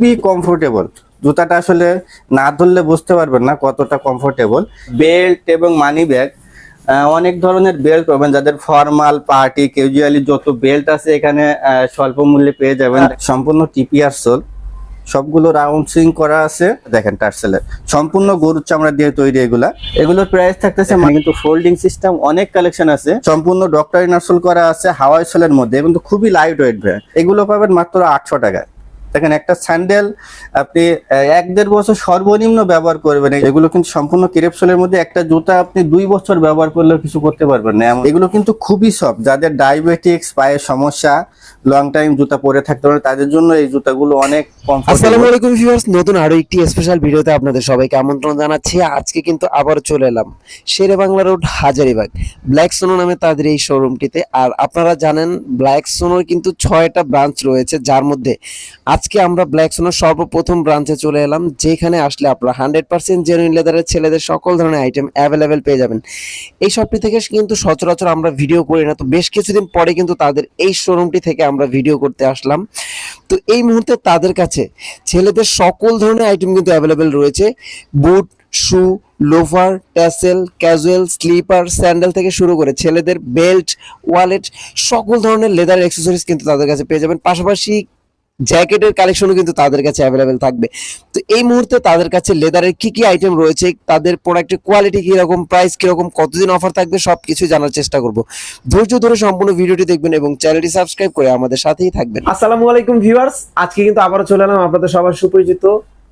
খুবই কমফোর্টেবল জুতাটা আসলে না ধরলে বুঝতে পারবেন না কতটা কমফোর্টেবল বেল্ট এবং মানি ব্যাগ অনেক ধরনের বেল্ট পাবেন। যাদের ফর্মাল পার্টি ক্যাজুয়ালি যত বেল্ট আছে এখানে স্বল্প মূল্যে পেয়ে যাবেন। সম্পূর্ণ টিপিআর সোল সবগুলো রাউন্ড সুইং করা আছে। দেখেন টার্সেলের সম্পূর্ণ গরুর চামড়া দিয়ে তৈরি এগুলা। এগুলোর প্রাইস থাকতেছে মানে কিন্তু ফোল্ডিং সিস্টেম অনেক কালেকশন আছে। সম্পূর্ণ ডক্টর ইনারসোল করা আছে হাওয়াই সোলের মধ্যে। কিন্তু খুবই লাইট ওয়েট ব্র্যান্ড এগুলো পাবেন মাত্র আটশো টাকায়। দেখেন একটা স্যান্ডেল, আপনি এক দেড় বছর সর্বনিম্ন ব্যবহার করবেন। এগুলো কিন্তু সম্পূর্ণ ক্রেপসোলের মধ্যে একটা জুতা আপনি দুই বছর ব্যবহার করলেও কিছু করতে পারবেন না। এগুলো কিন্তু খুবই সফট, যাদের ডায়াবেটিক্স, পায়ের সমস্যা লং টাইম জুতা পরে থাকতে পারে, তাদের জন্য এই জুতাগুলো অনেক নতুন একটি স্পেশাল ভিডিওতে আপনাদের সবাইকে আমন্ত্রণ জানাচ্ছি। আজকে কিন্তু আবার চলে এলাম শেরে বাংলা রোড হাজারিবাগ। ব্ল্যাক সোনো নামে তাদের এই শোরুমটিতে আর আপনারা জানেন ব্ল্যাক সোনোর কিন্তু ছয়টা ব্রাঞ্চ রয়েছে, যার মধ্যে আজকে আমরা ব্ল্যাক সোনার সর্বপ্রথম ব্রাঞ্চে চলে এলাম, যেখানে আসলে আপনারা হান্ড্রেড পার্সেন্ট জেনুইন লেদারের ছেলেদের সকল ধরনের আইটেম অ্যাভেলেবেল পেয়ে যাবেন। এই শপটি থেকে কিন্তু সচরাচর আমরা ভিডিও করি না, তো বেশ কিছুদিন পরে কিন্তু তাদের এই শোরুমটি থেকে আমরা ভিডিও করতে আসলাম। তো এই মুহূর্তে তাদের কাছে ছেলেদের সকল ধরনের আইটেম কিন্তু অ্যাভেলেবেল রয়েছে। Boot, shoe loafer tassel casual slipper sandal থেকে শুরু করে ছেলেদের বেল্ট ওয়ালেট সকল ধরনের লেদার অ্যাক্সেসরিজ কিন্তু তাদের কাছে পেয়ে যাবেন। পাশাপাশি জ্যাকেটের কালেকশনও কিন্তু তাদের কাছে অ্যাভেলেবেল থাকবে। তো এই মুহূর্তে তাদের কাছে লেদারের কি কি আইটেম রয়েছে, তাদের প্রোডাক্টের কোয়ালিটি কীরকম প্রাইস কীরকম, কতদিন অফার থাকবে সব কিছু জানার চেষ্টা করব। ধৈর্য ধরে সম্পূর্ণ ভিডিওটি দেখবেন এবং চ্যানেলটি সাবস্ক্রাইব করে আমাদের সাথেই থাকবেন। আসসালামু আলাইকুম ভিউয়ার্স আজকে কিন্তু আবারও চলে এলাম আপনাদের সবার সুপরিচিত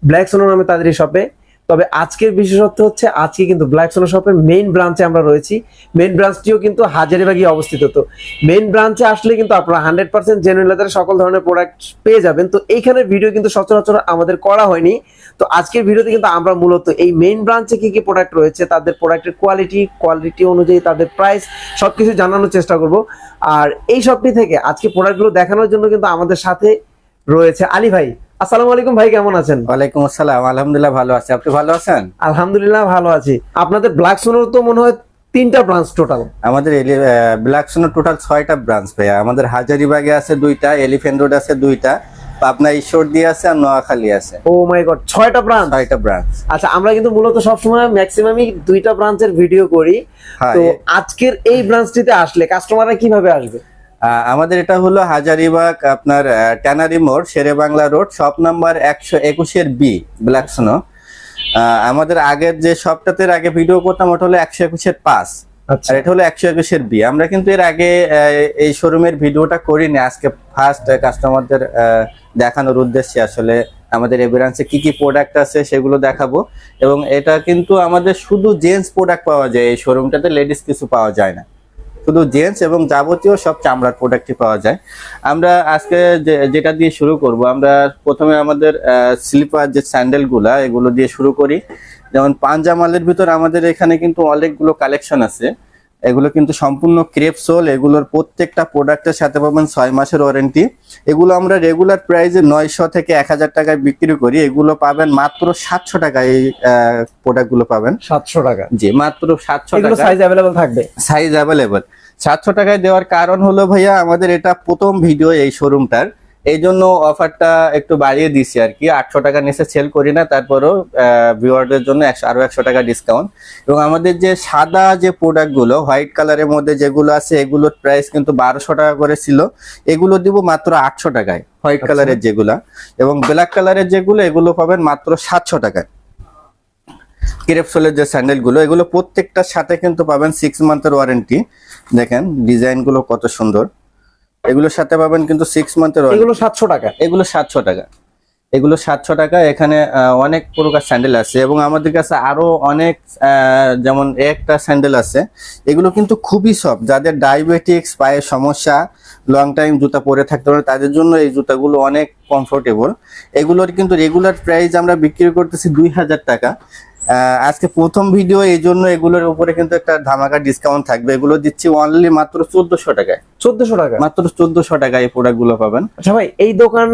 ব্ল্যাক সোনো নামে তাদের শপে তবে আজকের বিশেষত্ব হচ্ছে, আজকে কিন্তু ব্ল্যাক সোনো শপের মেইন ব্রাঞ্চে আমরা রয়েছি। মেইন ব্রাঞ্চটিও কিন্তু হাজারিবাগই অবস্থিত তো। মেইন ব্রাঞ্চে আসলে কিন্তু আপনারা হান্ড্রেড পার্সেন্ট জেনুইন সকল ধরনের প্রোডাক্ট পেয়ে যাবেন। তো এইখানের ভিডিও কিন্তু সচরাচর আমাদের করা হয়নি। তো আজকের ভিডিওতে কিন্তু আমরা মূলত এই মেইন ব্রাঞ্চে কি কি প্রোডাক্ট রয়েছে, তাদের প্রোডাক্টের কোয়ালিটি কোয়ালিটি অনুযায়ী তাদের প্রাইস সব কিছু জানানোর চেষ্টা করব। আর এই শপটি থেকে আজকে প্রোডাক্টগুলো দেখানোর জন্য কিন্তু আমাদের সাথে রয়েছে আলী ভাই। আসসালামু আলাইকুম ভাই কেমন আছেন? ওয়ালাইকুম আসসালাম আলহামদুলিল্লাহ ভালো আছি। আপনি ভালো আছেন? আলহামদুলিল্লাহ ভালো আছি। আপনাদের ব্ল্যাক সোনোর তো মনে হয় তিনটা ব্রাঞ্চ টোটাল আমাদের ব্ল্যাক সোনার টোটাল ছয়টা ব্রাঞ্চ ভাইয়া। আমাদের হাজারিবাগে আছে দুইটা এলিফেন্ট রোড আছে দুইটা পাবনা ঈশ্বর দিয়ে আছে আর নোয়াখালী আছে। ও মাই গড ছয়টা ব্রাঞ্চ ছয়টা ব্রাঞ্চ আচ্ছা আমরা কিন্তু মূলত সবসময় ম্যাক্সিমামই দুইটা ব্রাঞ্চের ভিডিও করি। হ্যাঁ, তো আজকের এই ব্রাঞ্চটিতে আসলে কাস্টমাররা কীভাবে আসবে? আমাদের এটা হলো হাজারিবাগ আপনার ট্যানারি মোড় Shere Bangla road shop number একশো একুশের বি ব্ল্যাক সোনো আহ, আমাদের আগের যে শপটাতে আগে ভিডিও করতাম ওটা হলো একশো একুশের পাঁচ। আচ্ছা। আর এটা হলো একশো একুশের বি আমরা কিন্তু এর আগে এই শোরুমের ভিডিওটা করিনি। আজকে ফার্স্ট কাস্টমারদের দেখানোর উদ্দেশ্যে আসলে আমাদের এই ব্রাঞ্চে কি কি প্রোডাক্ট আছে সেগুলো দেখাবো। এবং এটা কিন্তু আমাদের শুধু জেন্টস প্রোডাক্ট পাওয়া যায় এই শোরুমটাতে লেডিস কিছু পাওয়া যায় না। শুধু জেন্টস এবং যাবতীয় সব চামড়ার প্রোডাক্টই পাওয়া যায়। আমরা আজকে যেটা দিয়ে শুরু করব, আমরা প্রথমে আমাদের স্লিপার যে স্যান্ডেলগুলা এগুলো দিয়ে শুরু করি। যেমন পাঞ্জামালের ভিতর আমাদের এখানে কিন্তু অনেকগুলো কালেকশন আছে। এগুলো কিন্তু সম্পূর্ণ ক্রেপ সোল এগুলোর প্রত্যেকটা প্রোডাক্টের সাথে পাবেন ছয় মাসের ওয়ারেন্টি। এগুলো আমরা রেগুলার প্রাইসে নয়শো থেকে এক হাজার টাকায় বিক্রি করি। এগুলো পাবেন মাত্র সাতশো টাকায় এই প্রোডাক্টগুলো পাবেন। সাতশো টাকা। জি মাত্র সাতশো টাকা। সাইজ অ্যাভেলেবল থাকবে। সাইজ অ্যাভেলেবল সাতশো টাকায় দেওয়ার কারণ হলো ভাইয়া আমাদের এটা প্রথম ভিডিও এই শোরুমটার এই জন্য অফারটা একটু বাড়িয়ে দিছি আর কি। আটশো টাকা নিচে সেল করি না তারপরও ভিউয়ারদের জন্য একশো আরও একশো টাকা ডিসকাউন্ট এবং আমাদের যে সাদা যে প্রোডাক্টগুলো হোয়াইট কালারের মধ্যে যেগুলো আছে এগুলোর প্রাইস কিন্তু বারোশো টাকা করে ছিল। এগুলো দিব মাত্র আটশো টাকায় হোয়াইট। কালারের যেগুলা। এবং ব্ল্যাক কালারের যেগুলো এগুলো পাবেন মাত্র সাতশো টাকায়। ক্রেপসোলের যে স্যান্ডেলগুলো এগুলো প্রত্যেকটার সাথে কিন্তু পাবেন সিক্স মান্থের ওয়ারেন্টি দেখেন ডিজাইনগুলো কত সুন্দর। এগুলোর সাথে পাবেন কিন্তু সিক্স মান্থের ওয়ারেন্টি এগুলো সাতশো টাকা। এগুলো সাতশো টাকা। এগুলো সাতশো টাকা। এখানে অনেক প্রকার স্যান্ডেল আছে এবং আমাদের কাছে আরও অনেক যেমন একটা স্যান্ডেল আছে। এগুলো কিন্তু খুবই সফট যাদের ডায়াবেটিক্স পায়ের সমস্যা লং টাইম জুতা পরে থাকতে পারে তাদের জন্য এই জুতাগুলো অনেক কমফোর্টেবল এগুলোর কিন্তু রেগুলার প্রাইস আমরা বিক্রি করতেছি দুই হাজার টাকা। আজকে প্রথম ভিডিও এই জন্য এগুলোর উপরে কিন্তু একটা ধামাকা ডিসকাউন্ট থাকবে। এগুলো দিচ্ছি অনলি মাত্র চোদ্দশো টাকায়। চোদ্দশো টাকা? মাত্র চোদ্দশো টাকায় এই প্রোডাক্টগুলো পাবেন। আচ্ছা ভাই এই দোকান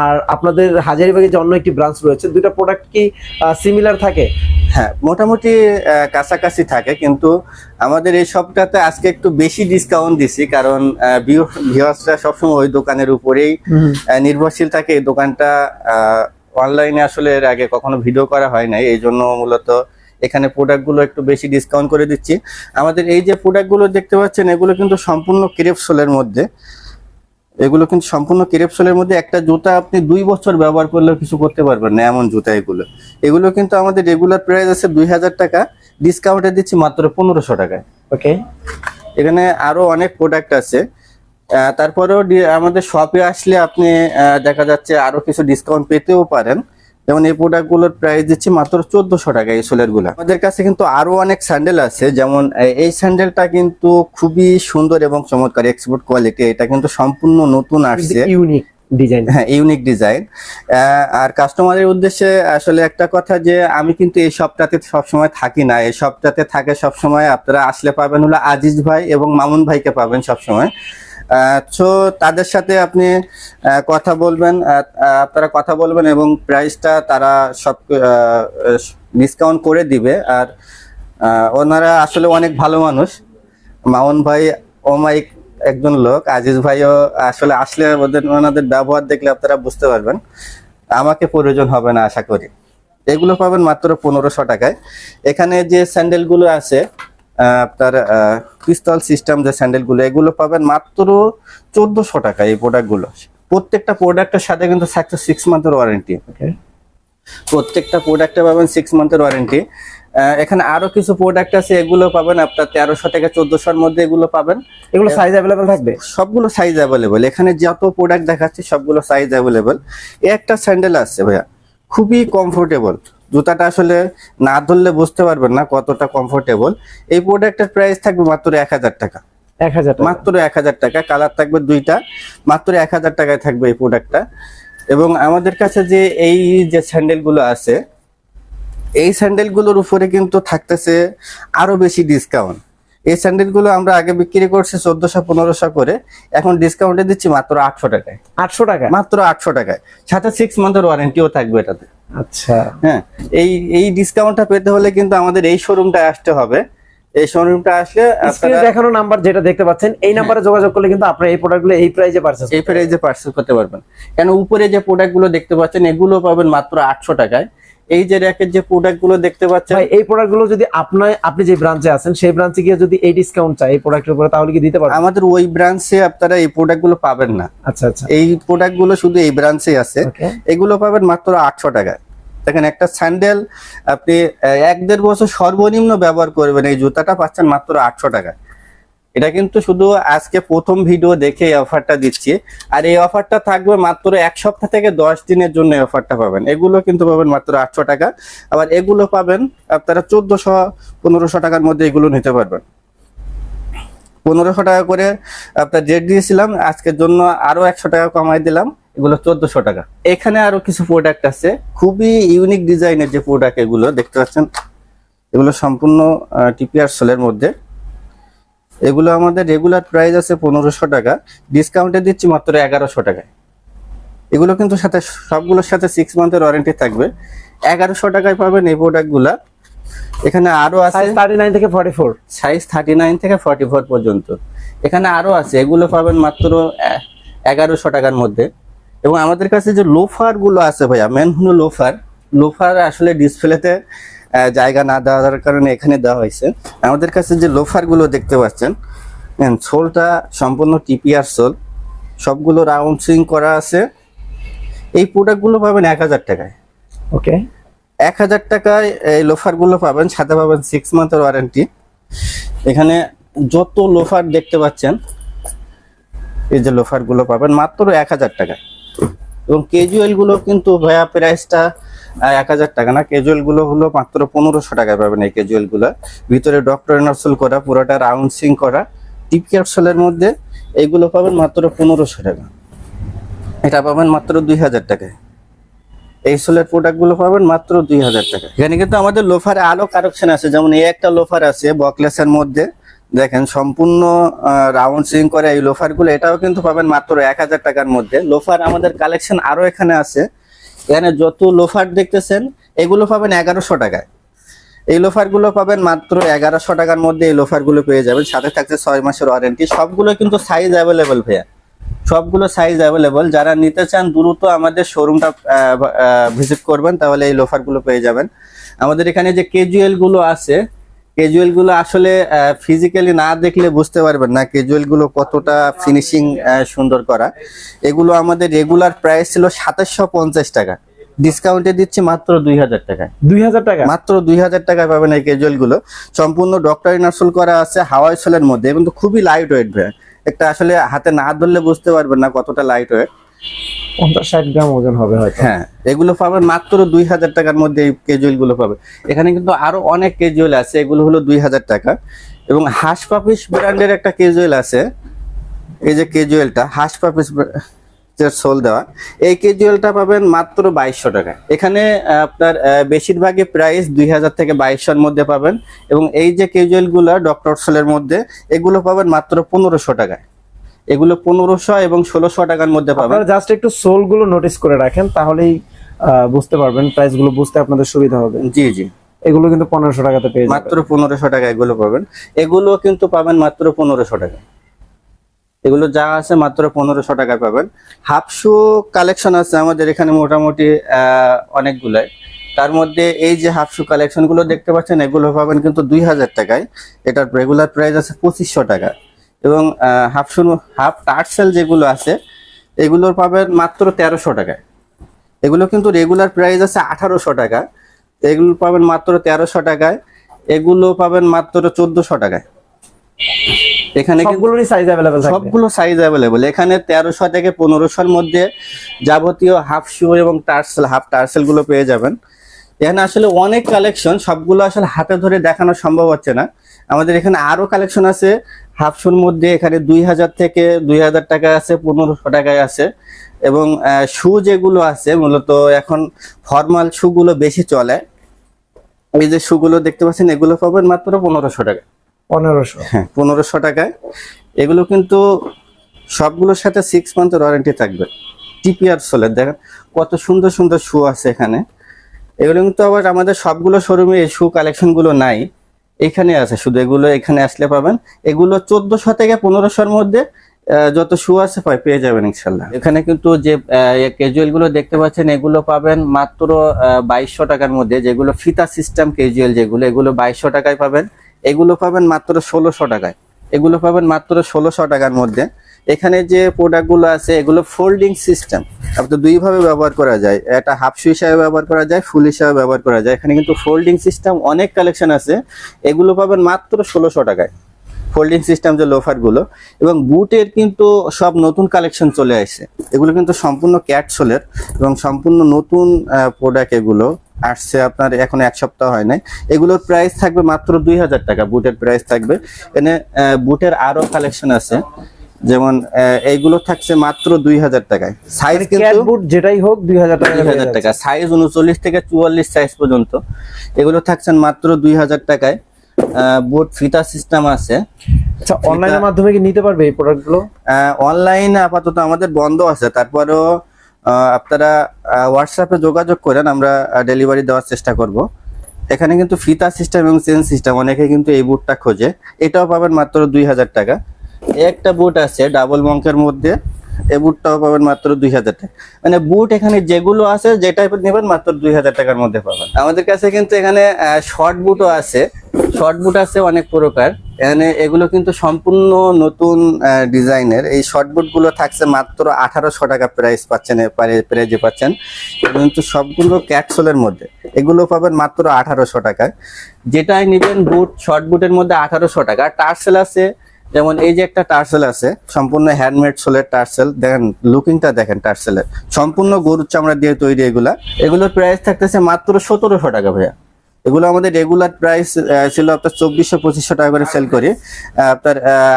আর আপনাদের হাজারিবাগে যে অন্য একটি ব্রাঞ্চ রয়েছে দুইটা প্রোডাক্ট কি সিমিলার থাকে? হ্যাঁ মোটামুটি কাছাকাছি থাকে কিন্তু আমাদের এই সবটাতে আজকে একটু বেশি ডিসকাউন্ট দিছি কারণ ভিউয়ার্সরা সবসময় ওই দোকানের উপরেই নির্ভরশীল থাকে। এই দোকানটা অনলাইনে আসলে এর আগে কখনো ভিডিও করা হয় নাই এই জন্য মূলত এখানে প্রোডাক্টগুলো একটু বেশি ডিসকাউন্ট করে দিচ্ছি। আমাদের এই যে প্রোডাক্টগুলো দেখতে পাচ্ছেন এগুলো কিন্তু সম্পূর্ণ ক্রেপসোলের মধ্যে। এগুলো কিন্তু সম্পূর্ণ ক্রেপসোলের মধ্যে একটা জুতা আপনি দুই বছর ব্যবহার করলেও কিছু করতে পারবেন না এমন জুতা এগুলো। এগুলো কিন্তু আমাদের রেগুলার প্রাইস আছে দুই হাজার টাকা ডিসকাউন্টে দিচ্ছি মাত্র পনেরোশো টাকায়। ওকে এখানে আরও অনেক প্রোডাক্ট আছে। তারপরেও আমাদের শপে আসলে আপনি দেখা যাচ্ছে আরও কিছু ডিসকাউন্ট পেতেও পারেন। যেমন এই প্রোডাক্টগুলোর প্রাইস দিচ্ছি মাত্র চোদ্দশো টাকা এই সোলেরগুলা আমাদের কাছে কিন্তু আরও অনেক স্যান্ডেল আছে যেমন এই স্যান্ডেলটা কিন্তু খুবই সুন্দর এবং চমৎকার এক্সপোর্ট কোয়ালিটি এটা কিন্তু সম্পূর্ণ নতুন আসছে। ইউনিক ডিজাইন হ্যাঁ ইউনিক ডিজাইন আর কাস্টমারের উদ্দেশ্যে আসলে একটা কথা যে আমি কিন্তু এই শপটাতে সবসময় থাকি না। এই শপটাতে থাকে সবসময় আপনারা আসলে পাবেন হলো আজিজ ভাই এবং মামুন ভাইকে পাবেন সবসময়। তো তাদের সাথে আপনি কথা বলবেন আপনারা কথা বলবেন এবং প্রাইসটা তারা সব ডিসকাউন্ট করে দিবে। আর ওনারা আসলে অনেক ভালো মানুষ। মামুন ভাই অমায়িক একজন লোক। আজিজ ভাইও আসলে আসলে ওদের, ওনাদের ব্যবহার দেখলে আপনারা বুঝতে পারবেন। আমাকে প্রয়োজন হবে না, আশা করি। এগুলো পাবেন মাত্র পনেরোশো টাকায়। এখানে যে স্যান্ডেলগুলো আছে আপনার পিস্তল সিস্টেম যে স্যান্ডেলগুলো এগুলো পাবেন মাত্র চোদ্দশো টাকা এই প্রোডাক্টগুলো প্রত্যেকটা প্রোডাক্টের সাথে কিন্তু থাকছে সিক্স মান্থের ওয়ারেন্টি প্রত্যেকটা প্রোডাক্টে পাবেন সিক্স মান্থের ওয়ারেন্টি এখানে আরও কিছু প্রোডাক্ট আছে এগুলো পাবেন আপনার তেরোশো থেকে চোদ্দশোর মধ্যে এগুলো পাবেন। এগুলো সাইজ অ্যাভেলেবেল থাকবে? সবগুলো সাইজ অ্যাভেলেবেল এখানে যত প্রোডাক্ট দেখাচ্ছে সবগুলো সাইজ অ্যাভেলেবল একটা স্যান্ডেল আছে ভাইয়া খুবই কমফোর্টেবল জুতাটা আসলে না ধরলে বুঝতে পারবেন না কতটা কমফোর্টেবল এই প্রোডাক্টের প্রাইস থাকবে মাত্র এক হাজার টাকা। এক হাজার মাত্র এক হাজার টাকা। কালার থাকবে দুইটা। মাত্র এক হাজার টাকায় থাকবে এই প্রোডাক্টটা এবং আমাদের কাছে যে এই যে স্যান্ডেলগুলো আছে এই স্যান্ডেলগুলোর উপরে কিন্তু থাকতেছে আরও বেশি ডিসকাউন্ট এই স্যান্ডেলগুলো আমরা আগে বিক্রি করছি চোদ্দশো পনেরোশো করে। এখন ডিসকাউন্টে দিচ্ছি মাত্র আটশো টাকায়। আটশো টাকা মাত্র আটশো টাকায়। সাথে সিক্স মান্থের ওয়ারেন্টিও থাকবে এটাতে। আচ্ছা। হ্যাঁ এই এই ডিসকাউন্টটা পেতে হলে কিন্তু আমাদের এই শোরুমটায় আসতে হবে। এই শোরুমটা আসলে স্ক্রিনে দেখানো নাম্বার যেটা দেখতে পাচ্ছেন এই নাম্বারে যোগাযোগ করলে কিন্তু আপনারা এই প্রোডাক্টগুলো এই প্রাইজে পারচেজ এই প্রাইজে পার্সেল করতে পারবেন। কেন উপরে যে প্রোডাক্টগুলো দেখতে পাচ্ছেন এগুলো পাবেন মাত্র আটশো টাকায়। এই যে র্যাকের যে প্রোডাক্টগুলো দেখতে পাচ্ছেন। ভাই এই প্রোডাক্টগুলো যদি আপনার আপনি যে ব্রাঞ্চে আছেন সেই ব্রাঞ্চে গিয়ে যদি এই ডিসকাউন্ট চাই এই প্রোডাক্টের উপরে তাহলে কি দিতে পারবেন? আমাদের ওই ব্রাঞ্চে আপনারা এই প্রোডাক্টগুলো পাবেন না। আচ্ছা আচ্ছা। এই প্রোডাক্টগুলো শুধু এই ব্রাঞ্চে আছে। এগুলো পাবেন মাত্র আটশো টাকায়। দেখেন একটা স্যান্ডেল আপনি এক দেড় বছর সর্বনিম্ন ব্যবহার করবেন এই জুতাটা পাচ্ছেন মাত্র আটশো টাকায়। এটা কিন্তু শুধু আজকে প্রথম ভিডিও দেখে এই অফারটা দিচ্ছি। আর এই অফারটা থাকবে মাত্র এক সপ্তাহ থেকে দশ দিনের জন্য এই অফারটা পাবেন। এগুলো কিন্তু পাবেন মাত্র আটশো টাকা। আবার এগুলো পাবেন আপনারা চোদ্দশো, পনেরোশো টাকার মধ্যে এগুলো নিতে পারবেন। পনেরোশো টাকা করে আপনার ডেট দিয়েছিলাম, আজকের জন্য আরও একশো টাকা কমাই দিলাম। এগুলো চোদ্দশো টাকা। এখানে আরও কিছু প্রোডাক্ট আছে। খুবই ইউনিক ডিজাইনের যে প্রোডাক্ট এগুলো, দেখতে পাচ্ছেন? এগুলো সম্পূর্ণ টিপিআর সোলের মধ্যে। এগুলো আমাদের রেগুলার প্রাইস আছে পনেরোশো টাকা। ডিসকাউন্টে দিচ্ছি মাত্র এগারোশো টাকায়। এগুলো কিন্তু সাথে সবগুলোর সাথে সিক্স মান্থের ওয়ারেন্টি থাকবে। এগারোশো টাকায় পাবেন এই প্রোডাক্টগুলা এখানে আরও আছে সাইজ থার্টি নাইন থেকে forty four size thirty nine থেকে ফর্টি ফোর পর্যন্ত। এখানে আরও আছে এগুলো পাবেন মাত্র এগারোশো টাকার মধ্যে। এবং আমাদের কাছে যে লোফারগুলো আছে ভাইয়া মেন হলো লোফার লোফার আসলে ডিসপ্লেতে জায়গা না দেওয়ার কারণে এখানে দেওয়া হয়েছে। আমাদের কাছে যে লোফারগুলো দেখতে পাচ্ছেন সোলটা সম্পূর্ণ টিপিআর সোল। সবগুলো রাউন্ড সুইং করা আছে। এই প্রোডাক্টগুলো পাবেন এক হাজার টাকায়। ওকে। এক হাজার টাকায় এই লোফারগুলো পাবেন সাথে পাবেন সিক্স মান্থের ওয়ারেন্টি এখানে যত লোফার দেখতে পাচ্ছেন এই যে লোফারগুলো পাবেন মাত্র এক হাজার টাকায়। এবং কেজুয়ালগুলো কিন্তু ভাইয়া প্রাইসটা এক হাজার টাকা না? কেজুয়ালগুলো হলো মাত্র পনেরোশো টাকায় পাবেন এই কেজুয়ালগুলো। ভিতরে ডক্টর নার্সল করা, পুরোটা রাউন্সিং করা টিপ ক্যাপসুলের মধ্যে এইগুলো পাবেন মাত্র পনেরোশো টাকা। এটা পাবেন মাত্র দুই হাজার টাকায়। এই সোলের প্রোডাক্টগুলো পাবেন মাত্র দুই হাজার টাকা এখানে কিন্তু আমাদের লোফারে আলো কারেকশন আছে, যেমন এই একটা লোফার আছে বকলেসের মধ্যে। দেখেন, সম্পূর্ণ রাউন্ড সুইং করে এই লোফারগুলো, এটাও কিন্তু পাবেন মাত্র এক হাজার টাকার মধ্যে। লোফার আমাদের কালেকশন আরও এখানে আছে। এখানে যত লোফার দেখতেছেন, এগুলো পাবেন এগারোশো টাকায়। এই লোফারগুলো পাবেন মাত্র এগারোশো টাকার মধ্যে এই লোফারগুলো পেয়ে যাবেন। সাথে থাকছে ছয় মাসের ওয়ারেন্টি সবগুলো কিন্তু সাইজ অ্যাভেলেবেল ভাইয়া। সবগুলো সাইজ অ্যাভেলেবল যারা নিতে চান, দ্রুত আমাদের শোরুমটা ভিজিট করবেন, তাহলে এই লোফারগুলো পেয়ে যাবেন। আমাদের এখানে যে কেজুয়েলগুলো আছে কেজুয়েলগুলো আসলে ফিজিক্যালি না দেখলে বুঝতে পারবেন না কেজুয়েলগুলো কতটা ফিনিশিং সুন্দর করা। এগুলো আমাদের রেগুলার প্রাইস ছিল সাতাশশো পঞ্চাশ টাকা। ডিসকাউন্টে দিচ্ছি মাত্র দুই হাজার টাকায়। দুই হাজার টাকা? মাত্র দুই হাজার টাকায় পাবেন এই ক্যাজুয়ালগুলো। সম্পূর্ণ ডক্টরি নার্সল করা আছে হাওয়াই সোলের মধ্যে কিন্তু খুবই লাইট ওয়েট একটা আসলে হাতে না ধরলে বুঝতে পারবেন না কতটা লাইট ওয়েট পঞ্চাশ ষাট গ্রাম ওজন হবে হয়তো। হ্যাঁ এগুলো পাবেন মাত্র দুই হাজার টাকার মধ্যে এই ক্যাজুয়ালগুলো পাবে। এখানে কিন্তু আরও অনেক ক্যাজুয়াল আছে, এগুলো হলো দুই হাজার টাকা। এবং হাঁস পাপিস ব্র্যান্ডের একটা ক্যাজুয়াল আছে। এই যে ক্যাজুয়ালটা হাঁস পাপিস সোল দেওয়া, এই ক্যাজুয়ালটা পাবেন মাত্র বাইশশো টাকা। এখানে আপনার বেশিরভাগই প্রাইস দুই হাজার থেকে বাইশশোর মধ্যে পাবেন। এবং এই যে ক্যাজুয়ালগুলো ডক্টর সোলের মধ্যে, এগুলো পাবেন মাত্র পনেরোশো টাকায়। এগুলো পনেরোশো এবং ষোলোশো টাকার মধ্যে পাবেন। জাস্ট একটু সোলগুলো নোটিস করে রাখেন তাহলেই বুঝতে পারবেন প্রাইসগুলো বুঝতে আপনাদের সুবিধা হবে। জি জি। এগুলো কিন্তু পনেরোশো টাকাতে পেয়ে মাত্র পনেরোশো টাকা এগুলো পাবেন। এগুলো কিন্তু পাবেন মাত্র পনেরোশো টাকা। এগুলো যা আছে মাত্র পনেরোশো টাকা পাবেন। হাফ শু কালেকশন আছে আমাদের এখানে মোটামুটি অনেকগুলাই। তার মধ্যে এই যে হাফ শু কালেকশনগুলো দেখতে পাচ্ছেন এগুলো পাবেন কিন্তু দুই হাজার টাকায়। এটার রেগুলার প্রাইস আছে পঁচিশশো টাকা। এবং হাফ শু হাফ টার্সেল যেগুলো আছে এগুলো পাবেন মাত্র তেরোশো টাকায়। এগুলো কিন্তু রেগুলার প্রাইস আছে আঠারোশো টাকা। এগুলো পাবেন মাত্র তেরোশো টাকায়। এগুলো পাবেন মাত্র চোদ্দশো টাকায়। এখানে সবগুলোরই সাইজ অ্যাভেলেবেল সবগুলো সাইজ অ্যাভেলেবল এখানে তেরোশো থেকে পনেরোশোর মধ্যে যাবতীয় হাফ শু এবং টার্সেল হাফ টার্সেলগুলো পেয়ে যাবেন। এখানে আসলে অনেক কালেকশন সবগুলো আসলে হাতে ধরে দেখানো সম্ভব হচ্ছে না। আমাদের এখানে আরও কালেকশন আছে হাফ শুর মধ্যে এখানে দুই হাজার থেকে দুই হাজার টাকা আছে পনেরোশো টাকায় আছে। এবং শু যেগুলো আছে মূলত এখন ফর্মাল শু গুলো বেশি চলে। এই যে শু গুলো দেখতে পাচ্ছেন এগুলো পাবেন মাত্র পনেরোশো টাকা পনেরোশো। হ্যাঁ পনেরোশো টাকায়। এগুলো কিন্তু সবগুলোর সাথে সিক্স মান্থের ওয়ারেন্টি থাকবে। টিপিআর সোলের দেখেন কত সুন্দর সুন্দর শু আছে এখানে। এগুলো কিন্তু আবার আমাদের সবগুলো শোরুমে এই শু কালেকশনগুলো নাই। এখানে আছে, শুধু এগুলো এখানে আসলে পাবেন। এগুলো চোদ্দশো থেকে পনেরোশোর মধ্যে যত শু আছে পেয়ে যাবেন ইনশাল্লাহ। এখানে কিন্তু যে ক্যাজুয়ালগুলো দেখতে পাচ্ছেন, এগুলো পাবেন মাত্র বাইশশো টাকার মধ্যে, যেগুলো ফিতা সিস্টেম ক্যাজুয়াল যেগুলো, এগুলো বাইশশো টাকায় পাবেন। এগুলো পাবেন মাত্র ষোলোশো টাকায়। এগুলো পাবেন মাত্র ষোলোশো টাকার মধ্যে। এখানে যে প্রোডাক্টগুলো আছে, এগুলো ফোল্ডিং সিস্টেম আপনার দুই ভাবে ব্যবহার করা যায়। এটা হাফ শু হিসাবে ব্যবহার করা যায় ফুল হিসাবে ব্যবহার করা যায়। এখানে কিন্তু ফোল্ডিং সিস্টেম অনেক কালেকশন আছে। এগুলো পাবেন মাত্র ষোলোশো টাকায়। ফোল্ডিং সিস্টেম যে লোফারগুলো। এবং বুটের কিন্তু সব নতুন কালেকশন চলে আসছে এগুলো কিন্তু সম্পূর্ণ ক্যাটসোলের এবং সম্পূর্ণ নতুন প্রোডাক্ট এগুলো আসছে আপনার এখন এক সপ্তাহ হয় নাই। এগুলোর প্রাইস থাকবে মাত্র দুই হাজার টাকা। বুটের প্রাইস থাকবে। এখানে বুটের আরও কালেকশন আছে। যেমন এইগুলো থাকছে মাত্র দুই হাজার টাকায়। সাইজ কিন্তু বুট যেটাই হোক দুই হাজার টাকা দুই হাজার টাকা। সাইজ উনচল্লিশ থেকে চুয়াল্লিশ সাইজ পর্যন্ত। এগুলো থাকছেন মাত্র দুই হাজার টাকায়। বুট ফিতা সিস্টেম আছে। আচ্ছা অনলাইনের মাধ্যমে কি নিতে পারবে এই প্রোডাক্টগুলো অনলাইনে আপাতত আমাদের বন্ধ আছে। তারপরেও আপনারা হোয়াটসঅ্যাপে যোগাযোগ করেন আমরা ডেলিভারি দেওয়ার চেষ্টা করব। এখানে কিন্তু ফিতা সিস্টেম এবং চেন সিস্টেম অনেকে কিন্তু এই বুটটা খোঁজে। এটাও পাবেন মাত্র দুই হাজার টাকা। একটা বুট আছে ডাবল মঙ্কের মধ্যে। এই বুটটাও পাবেন মাত্র দুই হাজার টাকা। মানে বুট এখানে যেগুলো আছে, যে টাইপের নেবেন মাত্র দুই হাজার টাকার মধ্যে পাবেন। আমাদের কাছে কিন্তু এখানে শর্ট বুটও আছে। শর্ট বুট আছে অনেক প্রকার। এখানে এগুলো কিন্তু সম্পূর্ণ নতুন ডিজাইনের। এই শর্ট বুটগুলো থাকছে মাত্র আঠারোশো টাকা প্রাইস পাচ্ছেন প্রাইজে পাচ্ছেন। কিন্তু সবগুলো ক্যাটসোলের মধ্যে। এগুলো পাবেন মাত্র আঠারোশো টাকায়। যেটাই নেবেন বুট শর্ট বুটের মধ্যে আঠারোশো টাকা। টার্সেল আছে যেমন এই যে একটা টার্সেল আছে, সম্পূর্ণ হ্যান্ডমেড সোলের টার্সেল, দেখেন লুকিংটা দেখেন টার্সেলের। সম্পূর্ণ গরুর চামড়া দিয়ে তৈরি এগুলা। এগুলোর প্রাইস থাকতেছে মাত্র সতেরোশো টাকা ভাইয়া। এগুলো আমাদের রেগুলার প্রাইস ছিল আপনার চব্বিশশো, পঁচিশশো টাকা করে সেল করি। আপনার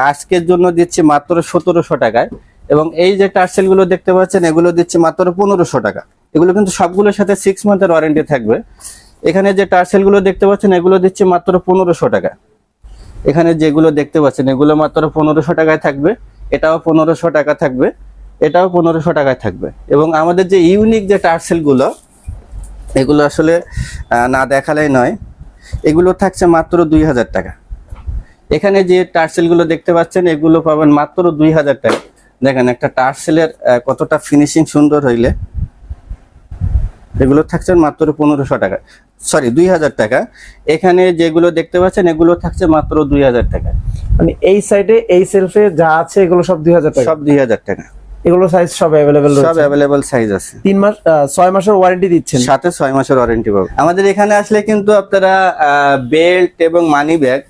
আজকের জন্য দিচ্ছি মাত্র সতেরোশো টাকায়। এবং এই যে টার্সেলগুলো দেখতে পাচ্ছেন, এগুলো দিচ্ছি মাত্র পনেরোশো টাকা। এগুলো কিন্তু সবগুলোর সাথে সিক্স মান্থের ওয়ারেন্টি থাকবে। এখানে যে টার্সেলগুলো দেখতে পাচ্ছেন, এগুলো দিচ্ছি মাত্র পনেরোশো টাকা। এখানে যেগুলো দেখতে পাচ্ছেন, এগুলো মাত্র পনেরোশো টাকায় থাকবে, এটাও পনেরোশো টাকা থাকবে, এটাও পনেরোশো টাকায় থাকবে। এবং আমাদের যে ইউনিক যে টার্সেলগুলো এগুলো আসলে না দেখালেই নয়, এগুলো থাকছে মাত্র দুই হাজার টাকা। এখানে যে টার্সেলগুলো দেখতে পাচ্ছেন, এগুলো পাবেন মাত্র দুই হাজার টাকা। দেখেন একটা টার্সেলের কতটা ফিনিশিং সুন্দর হইলে। এগুলো থাকছে মাত্র পনেরোশো টাকা। সরি দুই হাজার টাকা। এখানে যেগুলো দেখতে পাচ্ছেন এগুলো থাকছে মাত্র দুই হাজার টাকা। মানে এই সাইডে এই সেলফে যা আছে এগুলো সব দুই হাজার টাকা? সব দুই হাজার টাকা। এগুলো সাইজ সব অ্যাভেলেবেল সব সাইজ আছে। মাস মাসের ওয়ারেন্টি দিচ্ছেন? সাথে ছয় মাসের ওয়ারেন্টি পাবেন আমাদের এখানে আসলে কিন্তু আপনারা বেল্ট এবং মানি ব্যাগ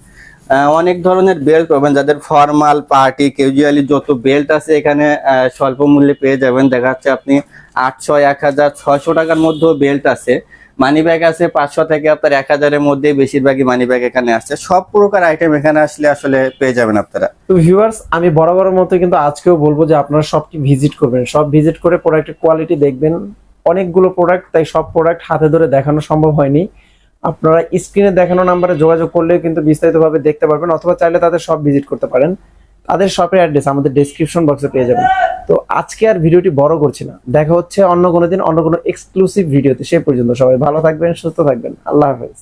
অনেক ধরনের বেল্ট পাবেন। যাদের ফর্মাল পার্টি ক্যাজুয়ালি যত বেল্ট আছে এখানে স্বল্প মূল্যে পেয়ে যাবেন। দেখা যাচ্ছে আপনি আটশো, এক হাজার, ছয়শো টাকার মধ্যেও বেল্ট আছে। মানি ব্যাগ আছে, পাঁচশো থেকে আপনার এক হাজারের মধ্যে বেশিরভাগই মানি ব্যাগ এখানে আসছে। সব প্রকার আইটেম এখানে আসলে আসলে পেয়ে যাবেন আপনারা। তো ভিউয়ার্স আমি বরাবরের মতো কিন্তু আজকেও বলব যে আপনারা সবটি ভিজিট করবেন। সব ভিজিট করে প্রোডাক্টের কোয়ালিটি দেখবেন। অনেকগুলো প্রোডাক্ট তাই সব প্রোডাক্ট হাতে ধরে দেখানো সম্ভব হয়নি। আপনারা স্ক্রিনে দেখানো নাম্বারে যোগাযোগ করলে কিন্তু বিস্তারিতভাবে দেখতে পারবেন, অথবা চাইলে তাদের সব ভিজিট করতে পারেন। তাদের শপের অ্যাড্রেস আমাদের ডেসক্রিপশন বক্সে পেয়ে যাবেন। তো আজকে আর ভিডিওটি বড় করছি না। দেখা হচ্ছে অন্য কোনো দিন, অন্য কোনো এক্সক্লুসিভ ভিডিওতে সে পর্যন্ত সবাই ভালো থাকবেন, সুস্থ থাকবেন। আল্লাহ হাফেজ।